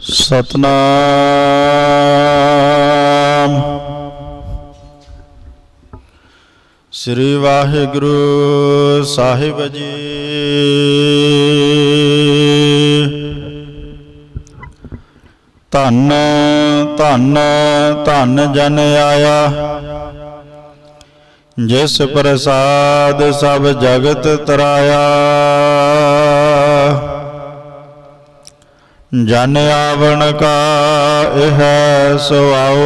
ਸਤਨਾਮ। ਸ੍ਰੀ ਵਾਹਿਗੁਰੂ ਸਾਹਿਬ ਜੀ। ਧੰਨ ਧੰਨ ਧੰਨ ਜਨ ਆਇਆ। ਜਿਸ ਪ੍ਰਸਾਦ ਸਭ ਜਗਤ ਤਰਾਇਆ। ਜਨ ਆਵਣ ਕਾ ਇਹ ਸੁਆਓ।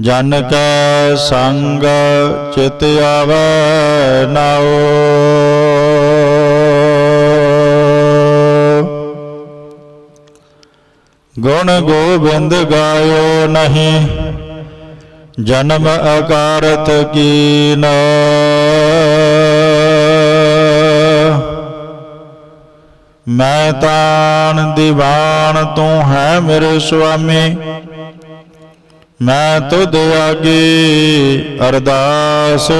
ਜਨ ਕੈ ਸੰਗ ਚਿਤ ਆਵੈ ਨਾਓ। ਗੁਣ ਗੋਬਿੰਦ ਗਾਇਓ ਨਹੀਂ, ਜਨਮ ਅਕਾਰਤ ਕੀਨ। ਮੈਂ ਤਾਣ ਦੀਵਾਨ ਤੂੰ ਹੈ ਮੇਰੇ ਸੁਆਮੀ। ਮੈਂ ਤੁਧ ਆਗੇ ਅਰਦਾਸ।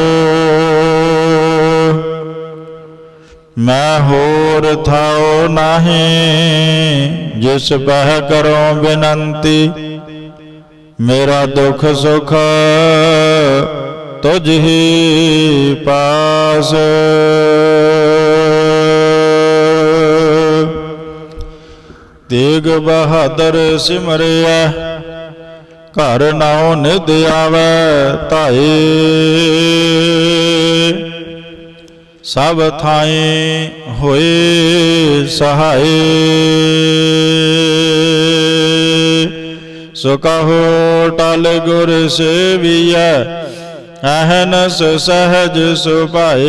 ਮੈਂ ਹੋਰ ਥਾਉ ਨਹੀਂ, ਜਿਸ ਬਹਿ ਕਰੋ ਬੇਨੰਤੀ। ਮੇਰਾ ਦੁੱਖ ਸੁਖ ਤੁਝ ਹੀ ਪਾਸ। ਤੇਗ ਬਹਾਦਰ ਸਿਮਰਿਆ, ਘਰ ਨਾਉ ਨਿਦ ਆਵੈ ਧਾਏ। ਸਭ ਥਾਈ ਹੋਏ ਸਹਾਏ। ਸੋ ਕਹੋ ਟਲ ਗੁਰ ਸੇਵੀਐ, ਅਹਨਸ ਸਹਜ ਸੁਭਾਏ।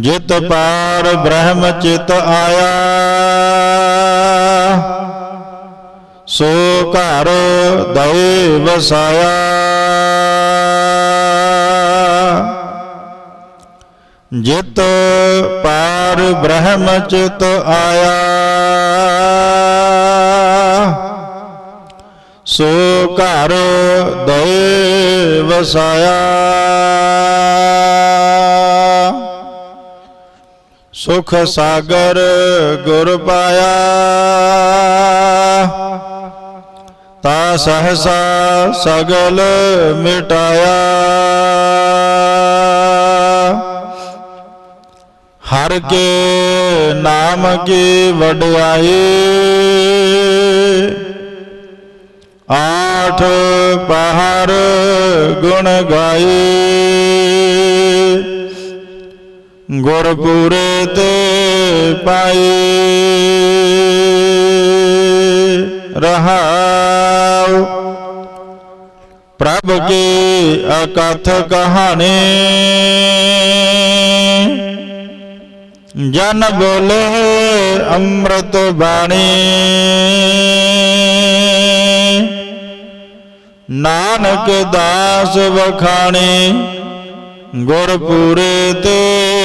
ਜਿਤ ਪਾਰ ਬ੍ਰਹਮ ਚਿਤ ਆਇਆ। ਸੋ ਘਰ ਦਏ ਵਸਾਇਆ। ਜਿਤ ਪਾਰ ਬ੍ਰਹਮ ਚਿਤ ਆਇਆ। ਸੋ ਘਰ ਦਏ ਵਸਾਇਆ। ਸੁਖ ਸਾਗਰ ਗੁਰ ਪਾਇਆ। ਤਾ ਸਹਸਾ ਸਗਲ ਮਿਟਾਇਆ। ਹਰ ਕੇ ਨਾਮ ਕੀ ਵਡਿਆਈ। ਆਠ ਪਹਰ ਗੁਣ ਗਾਏ ਗੁਰਪੂਰੇ ਤੇ ਪਾਏ ਰਹਾਉ। ਪ੍ਰਭ ਕੀ ਅਕਥ ਕਹਾਣੀ। ਜਨ ਬੋਲੇ ਅੰਮ੍ਰਿਤ ਬਾਣੀ। ਨਾਨਕ ਦਾਸ ਵਖਾਣੀ। ਗੁਰਪੂਰੇ ਤੇ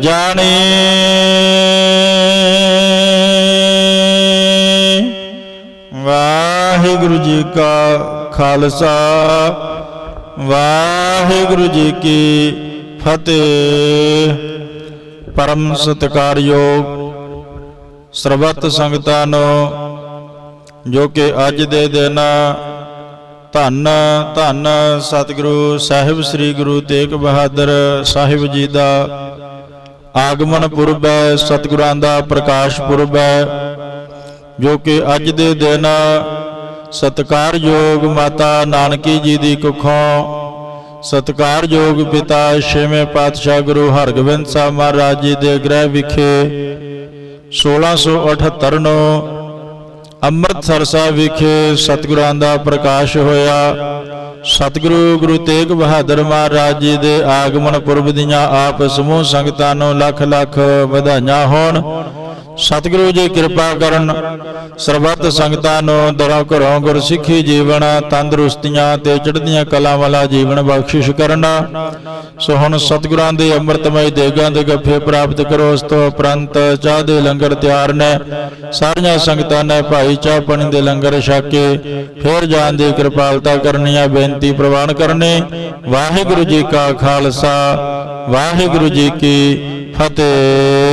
ਜਾਣੀ। ਵਾਹਿਗੁਰੂ ਜੀ ਕਾ ਖਾਲਸਾ, ਵਾਹਿਗੁਰੂ ਜੀ ਕੀ ਫਤਿਹ। ਪਰਮ ਸਤਿਕਾਰਯੋਗ ਸਰਬੱਤ ਸੰਗਤਾਂ ਨੂੰ, ਜੋ ਕਿ ਅੱਜ ਦੇ ਦਿਨ ਧੰਨ ਧੰਨ ਸਤਿਗੁਰੂ ਸਾਹਿਬ ਸ੍ਰੀ ਗੁਰੂ ਤੇਗ ਬਹਾਦਰ ਸਾਹਿਬ ਜੀ ਦਾ ਆਗਮਨ ਪੁਰਬ ਹੈ, ਸਤਿਗੁਰਾਂ ਦਾ ਪ੍ਰਕਾਸ਼ ਪੁਰਬ ਹੈ, ਜੋ ਕਿ ਅੱਜ ਦੇ ਦਿਨ ਸਤਿਕਾਰਯੋਗ ਮਾਤਾ ਨਾਨਕੀ ਜੀ ਦੀ ਕੁੱਖੋਂ ਸਤਿਕਾਰਯੋਗ ਪਿਤਾ ਛੇਵੇਂ ਪਾਤਸ਼ਾਹ ਗੁਰੂ ਹਰਗੋਬਿੰਦ ਸਾਹਿਬ ਮਹਾਰਾਜ ਜੀ ਦੇ ਗ੍ਰਹਿ ਵਿਖੇ 1678 ਨੂੰ ਅੰਮ੍ਰਿਤਸਰ ਸਾਹਿਬ ਵਿਖੇ ਸਤਿਗੁਰਾਂ ਦਾ ਪ੍ਰਕਾਸ਼ ਹੋਇਆ। ਸਤਿਗੁਰੂ ਗੁਰੂ ਤੇਗ ਬਹਾਦਰ ਮਹਾਰਾਜ ਜੀ ਦੇ ਆਗਮਨ ਪੁਰਬ ਦੀਆਂ ਆਪ ਸਮੂਹ ਸੰਗਤਾਂ ਨੂੰ ਲੱਖ ਲੱਖ ਵਧਾਈਆਂ ਹੋਣ। ਸਤਿਗੁਰੂ ਜੀ ਕਿਰਪਾ ਕਰਨ, ਸਰਬੱਤ ਸੰਗਤਾਂ ਨੂੰ ਦਰਾਂ ਘਰੋਂ ਗੁਰਸਿੱਖੀ ਜੀਵਨ, ਤੰਦਰੁਸਤੀਆਂ ਤੇ ਚੜ੍ਹਦੀਆਂ ਕਲਾਂ ਵਾਲਾ ਜੀਵਨ ਬਖਸ਼ਿਸ਼ ਕਰਨ। ਸੋ ਹੁਣ ਸਤਿਗੁਰਾਂ ਦੇ ਅੰਮ੍ਰਿਤਮਈ ਦੇਗਾਂ ਦੇ ਗੱਫੇ ਪ੍ਰਾਪਤ ਕਰੋ ਉਸ ਤੋਂ ਉਪਰੰਤ ਚਾਹ ਦੇ ਲੰਗਰ ਤਿਆਰ ਨੇ। ਸਾਰੀਆਂ ਸੰਗਤਾਂ ਨੇ ਭਾਈ ਚਾਹ ਪਾਣੀ ਦੇ ਲੰਗਰ ਛਕ ਕੇ ਫੇਰ ਜਾਣ ਦੀ ਕਿਰਪਾਲਤਾ ਕਰਨੀ ਹੈ ਬੇਨਤੀ ਪ੍ਰਵਾਨ ਕਰਨੀ। ਵਾਹਿਗੁਰੂ ਜੀ ਕਾ ਖਾਲਸਾ, ਵਾਹਿਗੁਰੂ ਜੀ ਕੀ ਫਤਿਹ।